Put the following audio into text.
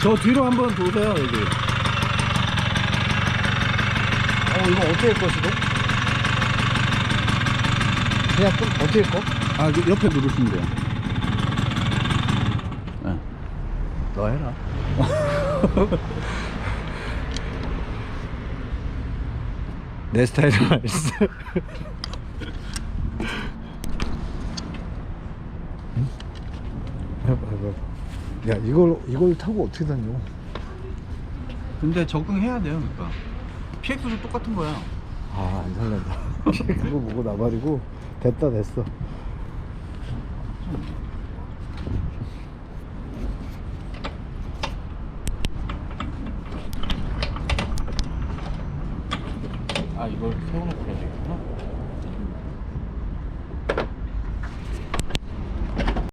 저 뒤로 한번 도세요 여기 어 이거 어떻게 꺼 지금? 그냥 좀 어떻게 꺼? 아 그 옆에 누르시면 돼요 네. 너 해라 내 스타일은 알았어 야 이걸 이걸 타고 어떻게 다녀? 근데 적응해야 돼요 그러니까 PX도 똑같은 거야 아 안 살란다. 그거 보고 나발이고 됐다 됐어. 아 이걸 세워놓고 해야 되겠구나